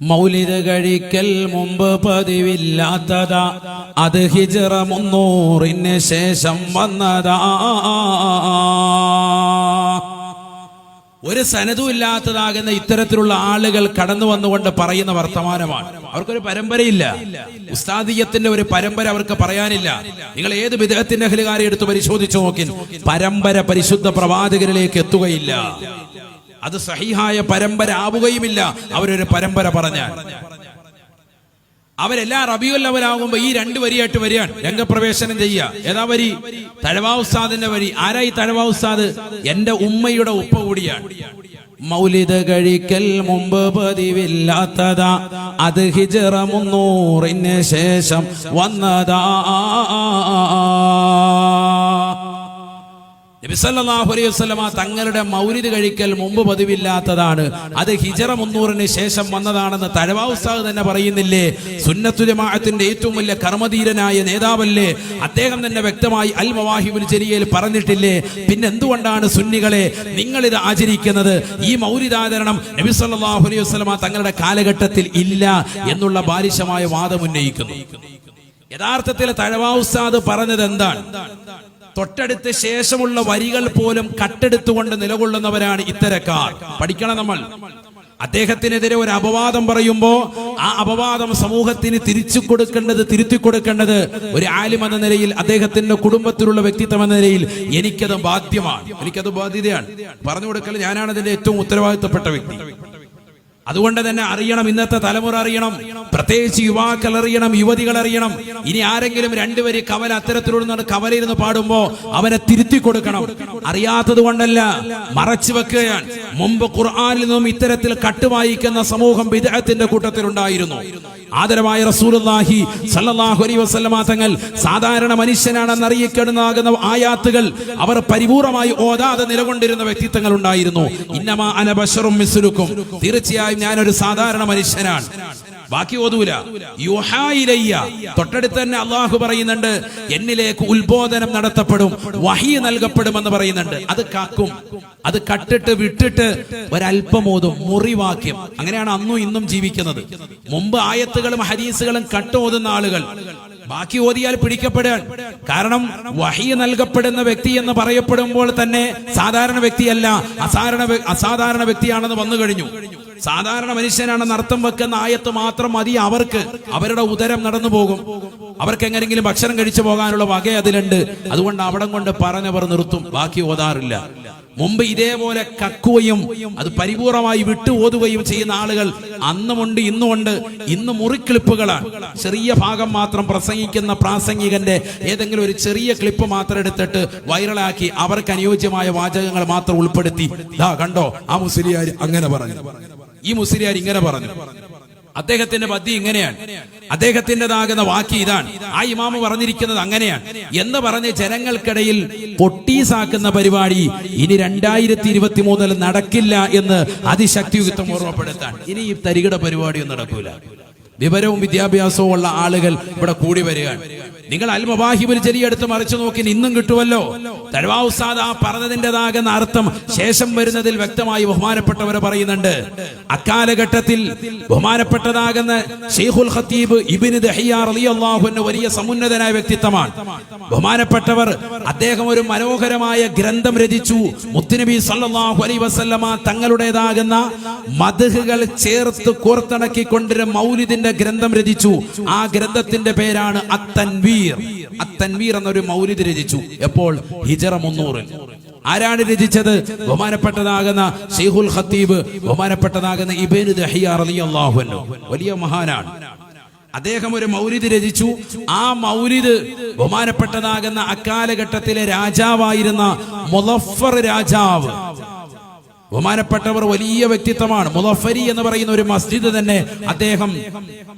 മൗലിദ് കഴിക്കൽ മുമ്പ് പതിവില്ലാത്തതാ. അത് ഹിജറ മുന്നൂറിന് ശേഷം വന്നതാ. ഒരു സനതും ഇല്ലാത്തതാകുന്ന ഇത്തരത്തിലുള്ള ആളുകൾ കടന്നു വന്നുകൊണ്ട് പറയുന്ന വർത്തമാനമാണ്. അവർക്കൊരു പരമ്പരയില്ല. ഉസ്താദിയത്തിന്റെ ഒരു പരമ്പര അവർക്ക് പറയാനില്ല. നിങ്ങൾ ഏത് വിദേഹത്തിന്റെ അഹലുകാരെ എടുത്ത് പരിശോധിച്ചു നോക്കി പരമ്പര പരിശുദ്ധ പ്രവാചകരിലേക്ക് എത്തുകയില്ല. അത് സഹിഹായ പരമ്പര ആവുകയുമില്ല. അവരൊരു പരമ്പര പറഞ്ഞാൽ. അവരെല്ലാ റബിയുൽ ഈ രണ്ട് വരിയായിട്ട് വരികയാണ്. രംഗപ്രവേശനം ചെയ്യുക. ഏതാ വരി? തഴവാ ഉസ്താദിന്റെ വരി. ആരായി തഴവാ ഉസ്താദ്? എന്റെ ഉമ്മയുടെ ഉപ്പ കൂടിയാണ്. മൗലിത കഴിക്കൽ മുമ്പ് പതിവില്ലാത്തതാ. അത് ഹിജറ മുന്നൂറിന് ശേഷം വന്നതാ. നബി സല്ലല്ലാഹു അലൈഹി തങ്ങളുടെ മൗലിദ് കഴിക്കൽ മുമ്പ് പതിവില്ലാത്തതാണ്. അത് ഹിജറ മുന്നൂറിന് ശേഷം വന്നതാണെന്ന് തഴവാ ഉസ്താദ് തന്നെ പറയുന്നില്ലേ? സുന്നത്തുജമാഅത്തിന്റെ ഏറ്റവും വലിയ കർമ്മധീരനായ നേതാവല്ലേ? അദ്ദേഹം തന്നെ വ്യക്തമായി അൽ മവാഹിബുൽ ചെരിയയിൽ പറഞ്ഞിട്ടില്ലേ? പിന്നെ എന്തുകൊണ്ടാണ് സുന്നികളെ നിങ്ങൾ ഇത് ആചരിക്കുന്നത്? ഈ മൗരിദാചരണം നബി സല്ലല്ലാഹു അലൈഹി വസല്ലമ തങ്ങളുടെ കാലഘട്ടത്തിൽ ഇല്ല എന്നുള്ള ബാലിശമായ വാദം ഉന്നയിക്കുന്നു. യഥാർത്ഥത്തിൽ തഴവാ ഉസ്താദ് പറഞ്ഞത് എന്താണ് തൊട്ടടുത്ത് ശേഷമുള്ള വരികൾ പോലും കട്ടെടുത്തുകൊണ്ട് നിലകൊള്ളുന്നവരാണ് ഇത്തരക്കാർ. പഠിക്കണം നമ്മൾ. അദ്ദേഹത്തിനെതിരെ ഒരു അപവാദം പറയുമ്പോ ആ അപവാദം സമൂഹത്തിന് തിരിച്ചു കൊടുക്കേണ്ടത് തിരുത്തി കൊടുക്കേണ്ടത് ഒരു ആലിം എന്ന നിലയിൽ അദ്ദേഹത്തിന്റെ കുടുംബത്തിലുള്ള വ്യക്തിത്വം എന്ന നിലയിൽ എനിക്കത് ബാധ്യമാണ്. എനിക്കത് ബാധ്യതയാണ്. പറഞ്ഞു കൊടുക്കൽ ഞാനാണ് അതിന്റെ ഏറ്റവും ഉത്തരവാദിത്തപ്പെട്ട വ്യക്തി. അതുകൊണ്ട് തന്നെ അറിയണം ഇന്നത്തെ തലമുറ അറിയണം. പ്രത്യേകിച്ച് യുവാക്കൾ അറിയണം യുവതികൾ അറിയണം. ഇനി ആരെങ്കിലും രണ്ടുപേര് കവല അത്തരത്തിലുള്ള കവലയിരുന്ന് പാടുമ്പോ അവനെ തിരുത്തി കൊടുക്കണം. അറിയാത്തത് കൊണ്ടല്ല മറച്ചു വെക്കുകയാണ്. മുമ്പ് ഖുർആാനിൽ നിന്നും ഇത്തരത്തിൽ കട്ടുവായിക്കുന്ന സമൂഹം വിദേഹത്തിന്റെ കൂട്ടത്തിലുണ്ടായിരുന്നു. ആദരവായ റസൂലുള്ളാഹി സല്ലല്ലാഹു അലൈഹി വസല്ലമ തങ്ങൾ സാധാരണ മനുഷ്യനാണെന്ന് അറിയിക്കപ്പെടുന്നാകുന്ന ആയാത്തുകൾ അവർ പരിപൂർണമായി ഓതാതെ നിലകൊണ്ടിരുന്ന വ്യക്തിത്വങ്ങൾ ഉണ്ടായിരുന്നു. ഇന്നമാ അന ബശറും മിസ്ലുക്കും. തീർച്ചയായും ഞാനൊരു സാധാരണ മനുഷ്യനാണ്. ബാക്കി ഓതൂല. യുഹായിലയ്യ തൊട്ടടുത്ത് തന്നെ അള്ളാഹു പറയുന്നുണ്ട് എന്നിലേക്ക് ഉത്ബോധനം നടത്തപ്പെടും വഹി നൽകപ്പെടുമെന്ന് പറയുന്നുണ്ട്. അത് കാക്കും. അത് കട്ടിട്ട് വിട്ടിട്ട് ഒരല്പം ഓതും. മുറിവാക്യം. അങ്ങനെയാണ് അന്നും ഇന്നും ജീവിക്കുന്നത്. മുമ്പ് ആയത്തുകളും ഹരീസുകളും കട്ട് ഓതുന്ന ആളുകൾ. ബാക്കി ഓതിയാൽ പിടിക്കപ്പെടാൻ. കാരണം വഹി നൽകപ്പെടുന്ന വ്യക്തി എന്ന് പറയപ്പെടുമ്പോൾ തന്നെ സാധാരണ വ്യക്തിയല്ല അസാധാരണ അസാധാരണ വ്യക്തിയാണെന്ന് വന്നു കഴിഞ്ഞു. സാധാരണ മനുഷ്യനാണ് അർത്ഥം വെക്കുന്ന ആയത്ത് മാത്രം മതി അവർക്ക്. അവരുടെ ഉദരം നടന്നു പോകും. അവർക്ക് എങ്ങനെങ്കിലും ഭക്ഷണം കഴിച്ചു പോകാനുള്ള വക അതിലുണ്ട്. അതുകൊണ്ട് അവിടം കൊണ്ട് പറഞ്ഞവർ നിർത്തും. ബാക്കി ഓതാറില്ല. മുമ്പ് ഇതേപോലെ കക്കുകയും അത് പരിപൂർണമായി വിട്ടു ഓതുകയും ചെയ്യുന്ന ആളുകൾ അന്നുമുണ്ട് ഇന്നുമുണ്ട് ഇന്ന് മുറിക്ലിപ്പുകളാണ് ചെറിയ ഭാഗം മാത്രം പ്രസംഗിക്കുന്ന പ്രാസംഗികന്റെ ഏതെങ്കിലും ഒരു ചെറിയ ക്ലിപ്പ് മാത്രം എടുത്തിട്ട് വൈറലാക്കി അവർക്ക് അനുയോജ്യമായ വാചകങ്ങൾ മാത്രം ഉൾപ്പെടുത്തി. ഇതാ കണ്ടോ? ആ മുസ്ലിയാർ അങ്ങനെ പറഞ്ഞു. ഈ മുസ്ലിയാർ ഇങ്ങനെ പറഞ്ഞു. അദ്ദേഹത്തിന്റെ പദ്ധതി ഇങ്ങനെയാണ്. അദ്ദേഹത്തിന്റെതാകുന്ന വാക്ക് ഇതാണ്. ആ ഇമാമ് പറഞ്ഞിരിക്കുന്നത് അങ്ങനെയാണ്. എന്ന് പറഞ്ഞ് ജനങ്ങൾക്കിടയിൽ പൊട്ടീസാക്കുന്ന പരിപാടി ഇനി രണ്ടായിരത്തി ഇരുപത്തി മൂന്നിൽ നടക്കില്ല എന്ന് അതിശക്തിയുക്തം ഓർമ്മപ്പെടുത്താൻ. ഇനി ഈ തരികിട പരിപാടിയും നടക്കൂല. വിവരവും വിദ്യാഭ്യാസവും ഉള്ള ആളുകൾ ഇവിടെ കൂടി വരികയാണ്. നിങ്ങൾ അൽമബാഹിബിൽ ചെരിയെടുത്ത് മറിച്ചു നോക്കി ഇന്നും കിട്ടുമല്ലോ തരവാസാദ് ആ പറഞ്ഞതിന്റെതാകുന്ന അർത്ഥം ശേഷം വരുന്നതിൽ വ്യക്തമായി ബഹുമാനപ്പെട്ടവർ പറയുന്നുണ്ട്. അക്കാലഘട്ടത്തിൽ ബഹുമാനപ്പെട്ടതാകുന്ന ഷെയ്ഖുൽ ഖത്തീബ് ഇബിന് ദഹിയാർ റളിയല്ലാഹു അൻഹു വലിയ സമുന്നതനായ വ്യക്തിത്വമാണ്. ബഹുമാനപ്പെട്ടവർ അദ്ദേഹം ഒരു മനോഹരമായ ഗ്രന്ഥം രചിച്ചു. മുത്തുനബി സല്ലാഹു അലൈ വസല്ലമ തങ്ങളുടേതാകുന്ന മദ്ഹുകൾ ചേർത്ത് കോർത്തിണക്കിക്കൊണ്ടിരുന്ന മൗലിദിന്റെ ഗ്രന്ഥം രചിച്ചു. ആ ഗ്രന്ഥത്തിന്റെ പേരാണ് അത്തൻവീർ തൻവീർ എന്നൊരു മൗലിദ് രചിച്ചു. എപ്പോൾ? ഹിജറ മുന്നൂറിൽ. ആരാണ് രചിച്ചത്? ബഹുമാനപ്പെട്ടതാകുന്ന ഷെയ്ഖുൽ ഖത്തീബ് ബഹുമാനപ്പെട്ടതാകുന്ന ഇബേനു ദഹിയ റളിയല്ലാഹു അൻഹു. വലിയ മഹാനാണ്. അദ്ദേഹം ഒരു മൗലിദ് രചിച്ചു. ആ മൗലിദ് ബഹുമാനപ്പെട്ടതാകുന്ന അക്കാലഘട്ടത്തിലെ രാജാവായിരുന്ന മുലഫർ രാജാവ്. ബഹുമാനപ്പെട്ടവർ വലിയ വ്യക്തിത്വമാണ്. മുദഫരി എന്ന് പറയുന്ന ഒരു മസ്ജിദ് തന്നെ അദ്ദേഹം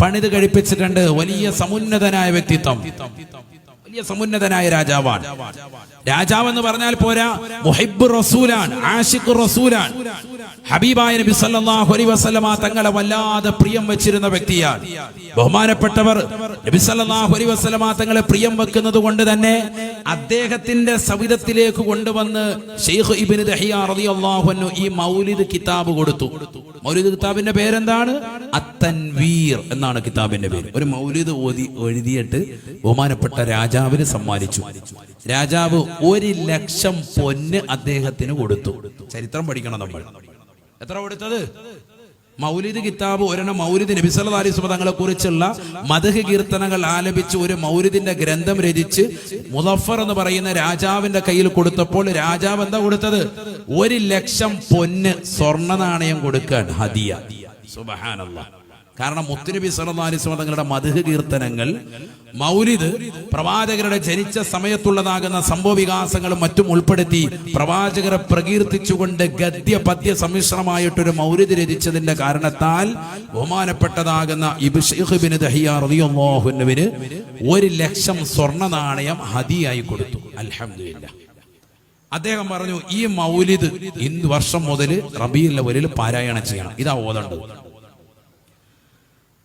പണിത് കഴിപ്പിച്ചിട്ടുണ്ട്. വലിയ സമുന്നതനായ വ്യക്തിത്വം. വലിയ സമുന്നതനായ രാജാവാണ്. രാജാവ് എന്ന് പറഞ്ഞാൽ പോരാ മുഹിബ് റസൂലാണ് ആഷിഖ് റസൂലാണ്. ഹബീബായ നബി സല്ലല്ലാഹു അലൈഹി വസല്ലമ തങ്ങളെ വല്ലാതെ പ്രിയം വെച്ചിരുന്ന വ്യക്തിയാണ്. ബഹുമാനപ്പെട്ടവർ നബി സല്ലല്ലാഹു അലൈഹി വസല്ലമ തങ്ങളെ പ്രിയം വെക്കുന്നത് കൊണ്ട് തന്നെ അദ്ദേഹത്തിന്റെ സവിധത്തിലേക്ക് കൊണ്ടുവന്ന് ഷെയ്ഖ് ഇബ്നു ദഹിയ റളിയല്ലാഹു അൻഹു ഈ മൗലിദ് കിതാബ് കൊടുത്തു. മൗലിദ് കിതാബിന്റെ പേരെന്താണ്? അത്തൻവീർ എന്നാണ് കിതാബിന്റെ പേര്. ഒരു മൗലിദ് ഓതി എഴുതിയിട്ട് ബഹുമാനപ്പെട്ട രാജാവിന് സമ്മാനിച്ചു. രാജാവ് ഒരു ലക്ഷം പൊന്ന് അദ്ദേഹത്തിന് കൊടുത്തു. ചരിത്രം പഠിക്കണം നമ്മൾ. എത്ര കൊടുത്തത്? മൗലിദ് കിതാബ് ഒരെണ്ണം മൗലിദ് നബി സല്ലല്ലാഹു അലൈഹി വസല്ലം തങ്ങളെ കുറിച്ചുള്ള മധുഹ കീർത്തനങ്ങൾ ആലപിച്ച് ഒരു മൗലിദിന്റെ ഗ്രന്ഥം രചിച്ച് മുദഫർ എന്ന് പറയുന്ന രാജാവിന്റെ കയ്യിൽ കൊടുത്തപ്പോൾ രാജാവ് എന്താ കൊടുത്തത്? ഒരു ലക്ഷം പൊന്ന് സ്വർണ നാണയം കൊടുക്കാൻ ഹദിയ. സുബഹാനല്ലാഹ്. കാരണം മുത്തുനബി വസല്ലം തങ്ങളുടെ മധുഹ കീർത്തനങ്ങൾ മൗലിദ് പ്രവാചകരുടെ ജനിച്ച സമയത്തുള്ളതാകുന്ന സംഭവ വികാസങ്ങളും മറ്റും ഉൾപ്പെടുത്തി പ്രവാചകരെ പ്രകീർത്തിച്ചുകൊണ്ട് ഗദ്യ പദ്യ സമ്മിശ്രമായിട്ടൊരു മൗലിദ് രചിച്ചതിന്റെ കാരണത്താൽ ബഹുമാനപ്പെട്ടതാകുന്ന ഇബ്ഷീഖ് ദഹിയ റളിയല്ലാഹു അൻഹുവിന് ഒരു ലക്ഷം സ്വർണ നാണയം ഹദിയായി കൊടുത്തു. അൽഹംദുലില്ലാ അദ്ദേഹം പറഞ്ഞു ഈ മൗലിദ് ഇന്ന് വർഷം മുതൽ റബീഉൽ അവ്വൽ പാരായണം ചെയ്യണം. ഇതാ ഓതേണ്ടത്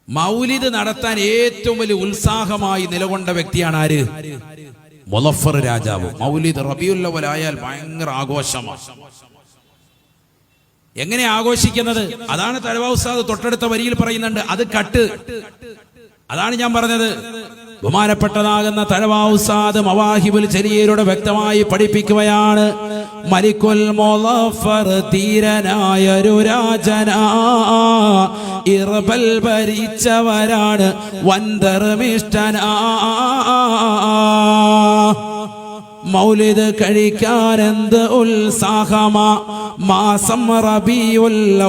മൗലിദ് നടത്താൻ ഏറ്റവും വലിയ ഉത്സാഹമായി നിലകൊണ്ട വ്യക്തിയാണ് ആര്? മുലഫർ രാജാവ്. മൗലിദ് റബിയുള്ളവരായാൽ ഭയങ്കര ആഘോഷമാണ് എങ്ങനെ ആഘോഷിക്കുന്നത്? അതാണ് തലവാ ഉസ്താദ് തൊട്ടടുത്ത വരിയിൽ പറയുന്നുണ്ട്. അത് കട്ട്. അതാണ് ഞാൻ പറഞ്ഞത്. ബഹുമാനപ്പെട്ടതാകുന്ന തഴവാവുസാദ് മവാഹിബുൽ ചെറിയരോട് വ്യക്തമായി പഠിപ്പിക്കുകയാണ്. മലിക്കുൽ മൊലഫർ ധീരനായൊരു രാജനാ. ഇറബൽ ഭരിച്ചവരാണ് വൻധർമിഷ്ടനാ മൗലിദ് കഴിക്കാൻ എന്ത് ഉത്സാഹമാ. മാസം റബിയുൽ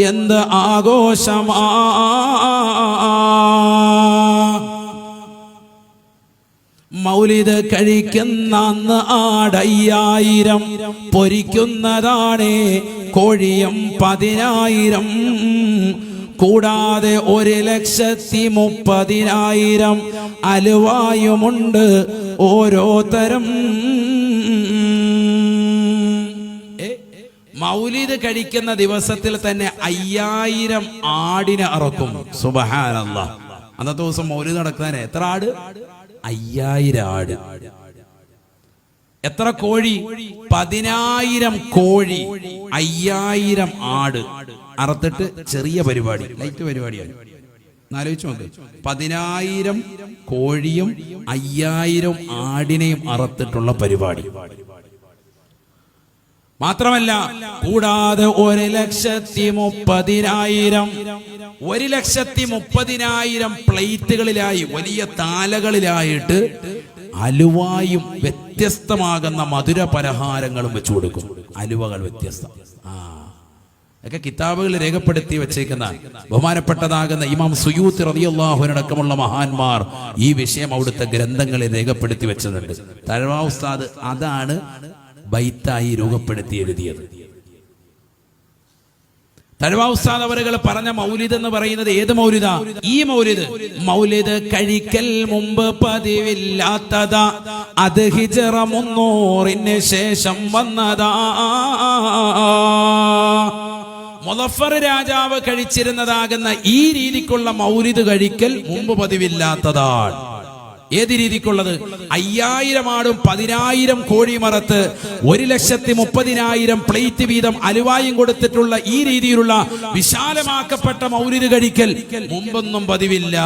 എന്ത് ആഘോഷമാ. മൗലിദ് കഴിക്കുന്ന അന്ന് ആടയ്യായിരം പൊരിക്കുന്നതാണേ കോഴിയും പതിനായിരം. കൂടാതെ ഒരു ലക്ഷത്തി മുപ്പതിനായിരം അലുവായുമുണ്ട് ഓരോ തരം മൗലിത് മൗലിദ് കഴിക്കുന്ന ദിവസത്തിൽ തന്നെ അയ്യായിരം ആടിനെ അറക്കും. സുബഹാനല്ല. അന്നത്തെ ദിവസം മൗലിദ് നടക്കാൻ എത്ര ആട്? അയ്യായിരം ആട്. എത്ര കോഴി? പതിനായിരം കോഴി. അയ്യായിരം ആട്. അറുത്തിട്ട് ചെറിയ പരിപാടി ലൈറ്റ് പരിപാടിയാണ്. ആലോചിച്ച് നോക്ക്. പതിനായിരം കോഴിയും അയ്യായിരം ആടിനെയും അറുത്തിട്ടുള്ള പരിപാടി. മാത്രമല്ല കൂടാതെ ഒരു ലക്ഷത്തി മുപ്പതിനായിരം ഒരു ലക്ഷത്തി മുപ്പതിനായിരം പ്ലേറ്റുകളിലായി വലിയ താലകളിലായിട്ട് അലുവായും വ്യത്യസ്തമാകുന്ന മധുര പലഹാരങ്ങളും വെച്ചു കൊടുക്കും. അലുവകൾ വ്യത്യസ്തം. ആ. ഒക്കെ കിതാബുകൾ രേഖപ്പെടുത്തി വെച്ചേക്കുന്ന ബഹുമാനപ്പെട്ടതാകുന്ന ഇമാം സുയൂത്ത് റതിയല്ലാഹുവിനടക്കമുള്ള മഹാന്മാർ ഈ വിഷയം അവിടുത്തെ ഗ്രന്ഥങ്ങളിൽ രേഖപ്പെടുത്തി വെച്ചതുണ്ട്. തഴവാ ഉസ്താദ് അതാണ് ബൈത്തായി രൂപപ്പെടുത്തി എഴുതിയത്. തഴവാ ഉസ്താദ് അവരുകൾ പറഞ്ഞ മൗലിദ് എന്ന് പറയുന്നത് ഏത് മൗലിദ? ഈ മൗലിദ്. മൗലിദ് കഴിക്കൽ മുമ്പ് പതിവില്ലാത്തതാ. അത് ഹിജറ മുന്നൂറിന് ശേഷം വന്നതാ. മുലഫർ രാജാവ് കഴിച്ചിരുന്നതാകുന്ന ഈ രീതിക്കുള്ള മൗലിദ് കഴിക്കൽ മുമ്പ് പതിവില്ലാത്തതാണ്. ഏത് രീതിക്കുള്ളത്? അയ്യായിരം ആടും പതിനായിരം കോഴി മറത്ത് ഒരു ലക്ഷത്തി മുപ്പതിനായിരം പ്ലേറ്റ് വീതം അലുവായും കൊടുത്തിട്ടുള്ള ഈ രീതിയിലുള്ള വിശാലമാക്കപ്പെട്ട മൗലിദ് കഴിക്കൽ മുമ്പൊന്നും പതിവില്ല.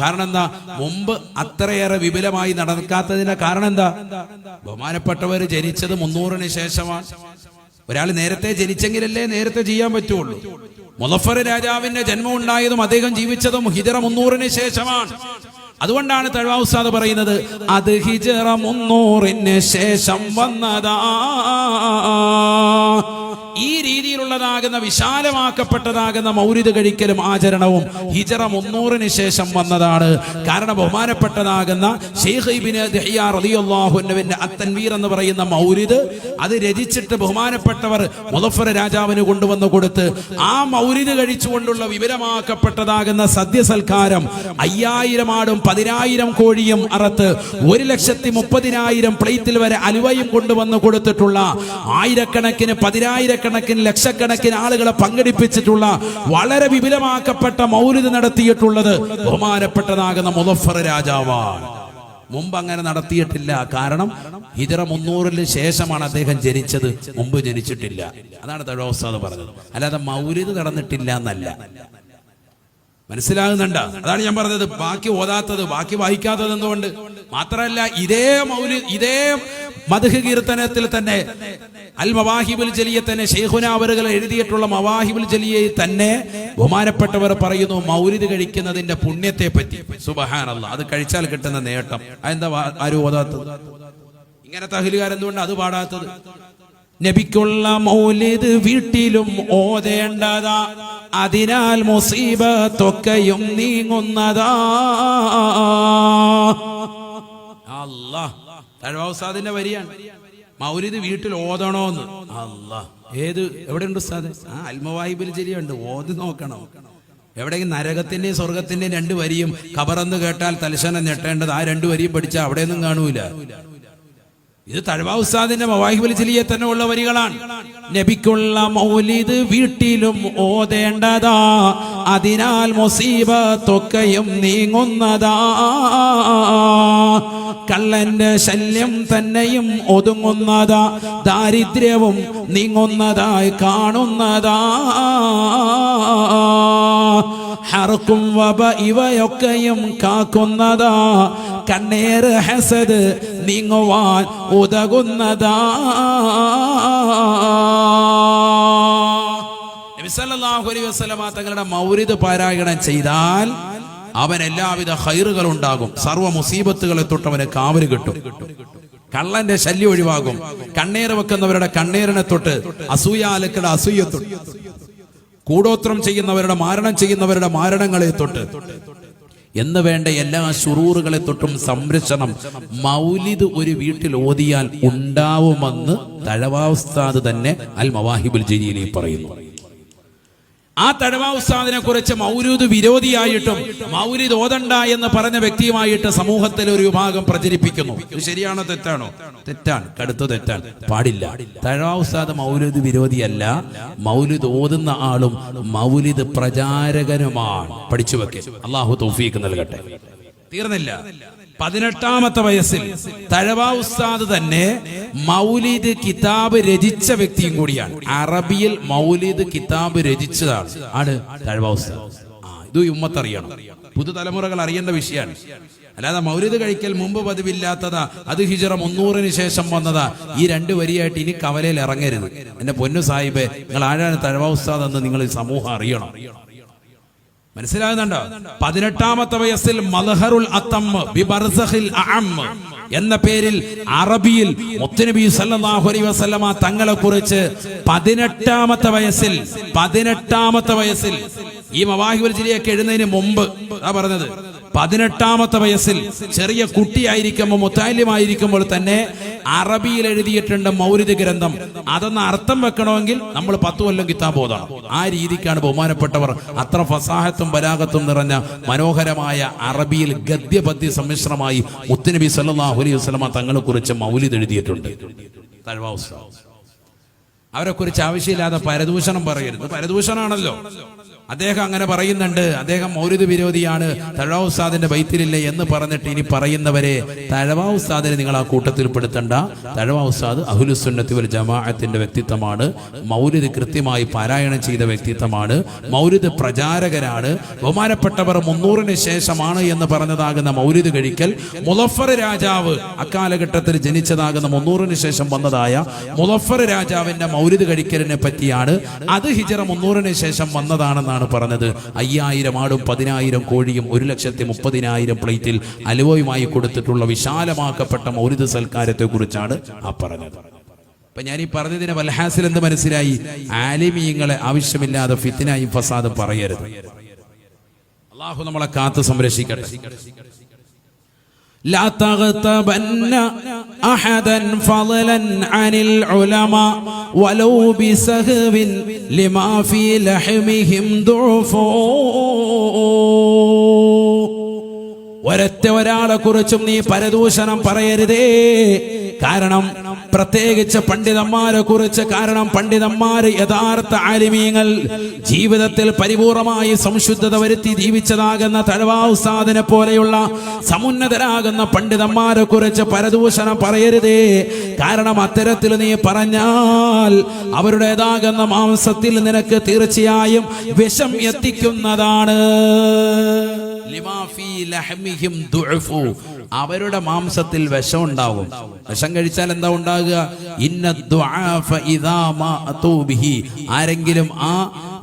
കാരണം എന്താ? മുമ്പ് അത്രയേറെ വിപുലമായി നടക്കാത്തതിന്റെ കാരണം എന്താ? ബഹുമാനപ്പെട്ടവർ ജനിച്ചത് മുന്നൂറിന് ശേഷമാണ്. ഒരാൾ നേരത്തെ ജനിച്ചെങ്കിലല്ലേ നേരത്തെ ചെയ്യാൻ പറ്റുള്ളൂ. മുലഫർ രാജാവിന്റെ ജന്മം ഉണ്ടായതും അദ്ദേഹം ജീവിച്ചതും ഹിജറ മുന്നൂറിന് ശേഷമാണ്. അതുകൊണ്ടാണ് തഴവാസാദ് പറയുന്നത് അത് ഹിജറ മുന്നൂറിന് ശേഷം വന്നതാ. രീതിയിലുള്ളതാകുന്ന വിശാലമാക്കപ്പെട്ടതാകുന്ന മൗര്യത കഴിക്കലും ആചരണവും ഹിജറ മുന്നൂറിന് ശേഷം വന്നതാണ്. കാരണം ബഹുമാനപ്പെട്ടതാകുന്ന അത്തൻവീർ എന്ന് പറയുന്ന മൗലിദ് അത് രചിച്ചിട്ട് ബഹുമാനപ്പെട്ടവർ മുദഫർ രാജാവിന് കൊണ്ടുവന്ന് കൊടുത്ത് ആ മൗലിദ് കഴിച്ചുകൊണ്ടുള്ള വിവരമാക്കപ്പെട്ടതാകുന്ന സദ്യസൽക്കാരം അയ്യായിരം ആടും പതിനായിരം കോഴിയും അറത്ത് ഒരു ലക്ഷത്തി മുപ്പതിനായിരം പ്ലേറ്റിൽ വരെ അലുവയും കൊണ്ടുവന്ന് കൊടുത്തിട്ടുള്ള ആയിരക്കണക്കിന് പതിനായിരക്കണക്കിന് ലക്ഷക്കണക്കിന് ആളുകളെ പങ്കെടുപ്പിച്ചിട്ടുള്ള വളരെ വിപുലമാക്കപ്പെട്ട മൗലിദ് നടത്തിയിട്ടുള്ളത് ബഹുമാനപ്പെട്ടതാകുന്ന മുദഫർ രാജാവാണ്. മുമ്പ് അങ്ങനെ നടത്തിയിട്ടില്ല. കാരണം ഹിജറ മുന്നൂറിന് ശേഷമാണ് അദ്ദേഹം ജനിച്ചത്. മുമ്പ് ജനിച്ചിട്ടില്ല. അതാണ് തഴോസ്താദ് പറഞ്ഞത്. അല്ലാതെ മൗലിദ് നടന്നിട്ടില്ല എന്നല്ല. മനസ്സിലാകുന്നുണ്ട്? അതാണ് ഞാൻ പറഞ്ഞത്. ബാക്കി ഓതാത്തത് ബാക്കി വായിക്കാത്തത് എന്തുകൊണ്ട്? മാത്രമല്ല ഇതേ മൗലി ഇതേ മധുഹ കീർത്തനത്തിൽ തന്നെ അൽ മവാഹിബുൽ ജലിയെ തന്നെ ഷെയ്ഖുന അവറുകൾ എഴുതിയിട്ടുള്ള മവാഹിബുൽ ജലിയെ തന്നെ ബഹുമാനപ്പെട്ടവർ പറയുന്നു മൗരിദ് കഴിക്കുന്നതിന്റെ പുണ്യത്തെ പറ്റി സുബഹാനല്ല അത് കഴിച്ചാൽ കിട്ടുന്ന നേട്ടം. അതെന്താ ആരും ഓതാത്തത്? ഇങ്ങനെ തഹലുകാരെന്തുകൊണ്ട് അത് പാടാത്തത്? നബിക്കുള്ള മൗലിദ് വീട്ടിലും ഓതേണ്ടതാ അതിനാൽ മുസീബത്തൊക്കെയും നീങ്ങുന്നതാ. അല്ലാ തഴവാസാദിന്റെ വരിയാണ്. മൗലിദ് വീട്ടിൽ ഓതണോന്ന്. അല്ല ഏത് എവിടെ ഉണ്ട് ഉസ്താദ്? ആ അൽമവാഹിബിൽ ചെരിയുണ്ട്. ഓത് നോക്കണം. എവിടെയെങ്കിലും നരകത്തിന്റെയും സ്വർഗത്തിന്റെയും രണ്ട് വരിയും ഖബറെന്ന് കേട്ടാൽ തലശനം ഞെട്ടേണ്ടത് ആ രണ്ട് വരിയും പഠിച്ചാൽ അവിടെയൊന്നും കാണൂല. ഇത് തഴവാ ഉസ്താദിന്റെ മവാഹിബുൽ തന്നെ ഉള്ള വരികളാണ്. നബിക്കുള്ള മൗലിദ് വീട്ടിലും ഓതേണ്ടതാ. അതിനാൽ മുസീബത്തൊക്കെയും നീങ്ങുന്നതാ. കള്ളന്റെ ശല്യം തന്നെയും ഒതുങ്ങുന്നതാ. ദാരിദ്ര്യവും നീങ്ങുന്നതായി കാണുന്നതാ. ഹർക്കും വബ ഇവയൊക്കെയും കാക്കുന്നതാ. കണ്ണേറ് ഹസദ് നീങ്ങുവാൻ ഉതകുന്നതാ. തങ്ങളുടെ മൗരിദ് പാരായണം ചെയ്താൽ അവൻ എല്ലാവിധ ഹൈറുകൾ ഉണ്ടാകും സർവ മുസീബത്തുകളെ തൊട്ട് അവന് കാവൽ കിട്ടും. കള്ളന്റെ ശല്യം ഒഴിവാകും. കണ്ണീർ വെക്കുന്നവരുടെ കണ്ണീരിനെ തൊട്ട് അസൂയാലുക്കളുടെ അസൂയ തൊട്ട്. കൂടോത്രം ചെയ്യുന്നവരുടെ മാരണം ചെയ്യുന്നവരുടെ മാരണങ്ങളെ തൊട്ട് എന്ന് വേണ്ട എല്ലാ ശുറൂറുകളെ തൊട്ടും സംരക്ഷണം മൗലിദ് ഒരു വീട്ടിൽ ഓതിയാൽ ഉണ്ടാവുമെന്ന് തഴവാസ്താദ് തന്നെ അൽ മവാഹിബുൽ ജലീലി പറയുന്നു. ആ തഴവാ ഉസ്താദിനെ കുറിച്ച് മൗരൂദ് വിരോധിയായിട്ടും മൗരൂദ് ഓതണ്ട എന്ന് പറഞ്ഞ വ്യക്തിയുമായിട്ട് സമൂഹത്തിൽ ഒരു വിഭാഗം പ്രചരിപ്പിക്കുന്നു. ഇത് ശരിയാണോ തെറ്റാണോ? തെറ്റാണ്. കടുത്ത തെറ്റാണ്. പാടില്ല. തഴവാ ഉസ്താദ് മൗലൂദ് വിരോധിയല്ല. മൗലിദ് ഓതുന്ന ആളും മൗലിദ് പ്രചാരകനുമാണ്. പഠിച്ചു വെക്കെ. അള്ളാഹു തൗഫീക്ക് നൽകട്ടെ. തീർന്നില്ല. പതിനെട്ടാമത്തെ വയസ്സിൽ. തഴവാ ഉസ്താദ് തന്നെ മൗലിദ് കിതാബ് രചിച്ച വ്യക്തിയും കൂടിയാണ്. അറബിയിൽ മൗലിദ് കിതാബ് രചിച്ചതാണ്. ആണ് തഴവാ ഉസ്താദ്. ഇത് ഉമ്മത്ത് ഉമ്മത്തറിയണം പുതുതലമുറകൾ അറിയേണ്ട വിഷയമാണ്. അല്ലാതെ മൗലിദ് കഴിക്കൽ മുമ്പ് പതിവില്ലാത്തതാ അത് ഹിജറ മുന്നൂറിന് ശേഷം വന്നതാ. ഈ രണ്ട് വരിയായിട്ട് ഇനി കവലയിൽ ഇറങ്ങരുത്. എന്റെ പൊന്നു സാഹിബെ നിങ്ങൾ ആരാണ് തഴവാ ഉസ്താദ് എന്ന് നിങ്ങൾ സമൂഹം അറിയണം. മനസ്സിലാകുന്നുണ്ടോ? പതിനെട്ടാമത്തെ വയസ്സിൽ മലഹറുൽ ബിബർസഹിൽ എന്ന പേരിൽ അറബിയിൽ മുത്തുനബി സല്ലല്ലാഹു അലൈഹി വസല്ലമ തങ്ങളെ കുറിച്ച് പതിനെട്ടാമത്തെ വയസ്സിൽ പതിനെട്ടാമത്തെ വയസ്സിൽ ഈ മവാഹിബുൽ ജില്ലയൊക്കെ എഴുന്നതിന് മുമ്പ് ആ പറഞ്ഞത്. പതിനെട്ടാമത്തെ വയസ്സിൽ ചെറിയ കുട്ടിയായിരിക്കുമ്പോൾ മുത്താലിമായിരിക്കുമ്പോൾ തന്നെ അറബിയിൽ എഴുതിയിട്ടുണ്ട് മൗരിത ഗ്രന്ഥം. അതൊന്ന് അർത്ഥം വെക്കണമെങ്കിൽ നമ്മൾ പത്ത് കൊല്ലം കിതാബ് ഓതണം ആ രീതിക്കാണ് ബഹുമാനപ്പെട്ടവർ അത്ര ഫസാഹത്തും ബലാഗത്തും നിറഞ്ഞ മനോഹരമായ അറബിയിൽ ഗദ്യപദ്യ സമ്മിശ്രമായി മുത്തുനബി സല്ലല്ലാഹു അലൈഹി വസല്ലമ തങ്ങളെ കുറിച്ച് മൗലിദ് എഴുതിയിട്ടുണ്ട്. അവരെ കുറിച്ച് ആവശ്യമില്ലാതെ പരദൂഷണം പറയരുത്. പരദൂഷണാണല്ലോ. അദ്ദേഹം അങ്ങനെ പറയുന്നുണ്ട്. അദ്ദേഹം മൗലിദ് വിരോധിയാണ്. തഴവാ ഉസ്താദിന്റെ ബൈത്തിലില്ല എന്ന് പറഞ്ഞിട്ട് ഇനി പറയുന്നവരെ തഴവാ ഉസ്താദിനെ നിങ്ങൾ ആ കൂട്ടത്തിൽ പെടുത്തണ്ട തഴവാ ഉസ്താദ് അഹുലുസുന്നത്തി ഒരു ജമാഅത്തിന്റെ വ്യക്തിത്വമാണ്. മൗലിദ് കൃത്യമായി പാരായണം ചെയ്ത വ്യക്തിത്വമാണ്. മൗലിദ് പ്രചാരകരാണ്. ബഹുമാനപ്പെട്ടവർ മുന്നൂറിന് ശേഷമാണ് എന്ന് പറഞ്ഞതാകുന്ന മൗലിദ് കഴിക്കൽ. മുലഫർ രാജാവ് അക്കാലഘട്ടത്തിൽ ജനിച്ചതാകുന്ന മുന്നൂറിന് ശേഷം വന്നതായ മുലഫർ രാജാവിന്റെ മൗലിദ് കഴിക്കലിനെ പറ്റിയാണ്. അത് ഹിജറ മുന്നൂറിന് ശേഷം വന്നതാണെന്നാണ് പറഞ്ഞത്. അയ്യായിരം ആടും പതിനായിരം കോഴിയും ഒരു ലക്ഷത്തി മുപ്പതിനായിരം പ്ലേറ്റിൽ അലുവയുമായി കൊടുത്തിട്ടുള്ള വിശാലമാക്കപ്പെട്ട മൗരിത സൽക്കാരത്തെ കുറിച്ചാണ് ആ പറഞ്ഞത്. അപ്പൊ ഞാൻ ഈ പറഞ്ഞതിന് വൽഹാസിൽ എന്ത് മനസ്സിലായി? ആലിമീങ്ങളെ ആവശ്യമില്ലാതെ ഫിത്തിനായും ഫസാദും പറയരുത്. അള്ളാഹു നമ്മളെ കാത്ത് സംരക്ഷിക്കട്ടെ. لا تغتبن احدا فضلا عن العلماء ولو بسهو لما في لحمهم ضعف ഒരൊറ്റ ഒരാളെ കുറിച്ചും നീ പരദൂഷണം പറയരുതേ കാരണം പ്രത്യേകിച്ച് പണ്ഡിതന്മാരെ കുറിച്ച് കാരണം പണ്ഡിതന്മാര് യഥാർത്ഥ ആലിമീങ്ങൾ ജീവിതത്തിൽ പരിപൂർണമായി സംശുദ്ധത വരുത്തി ജീവിച്ചതാകുന്ന തഴവാസാദിനെ പോലെയുള്ള സമുന്നതരാകുന്ന പണ്ഡിതന്മാരെ കുറിച്ച് പരദൂഷണം പറയരുതേ. കാരണം അത്തരത്തിൽ നീ പറഞ്ഞാൽ അവരുടേതാകുന്ന മാംസത്തിൽ നിനക്ക് തീർച്ചയായും വിഷം എത്തിക്കുന്നതാണ്. അവരുടെ മാംസത്തിൽ വിഷം ഉണ്ടാകും. വിഷം കഴിച്ചാൽ എന്താ ഉണ്ടാകുക? ഇന്ന ആരെങ്കിലും ആ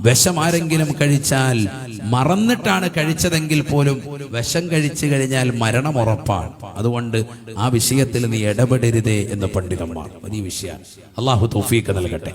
വിഷം ആരെങ്കിലും കഴിച്ചാൽ മറന്നിട്ടാണ് കഴിച്ചതെങ്കിൽ പോലും വിഷം കഴിച്ചു കഴിഞ്ഞാൽ മരണം ഉറപ്പാണ്. അതുകൊണ്ട് ആ വിഷയത്തിൽ നീ ഇടപെടരുതേ എന്ന് പണ്ഡിതന്മാർ. വലിയ വിഷയമാണ്. അള്ളാഹു തൗഫീഖ് നൽകട്ടെ.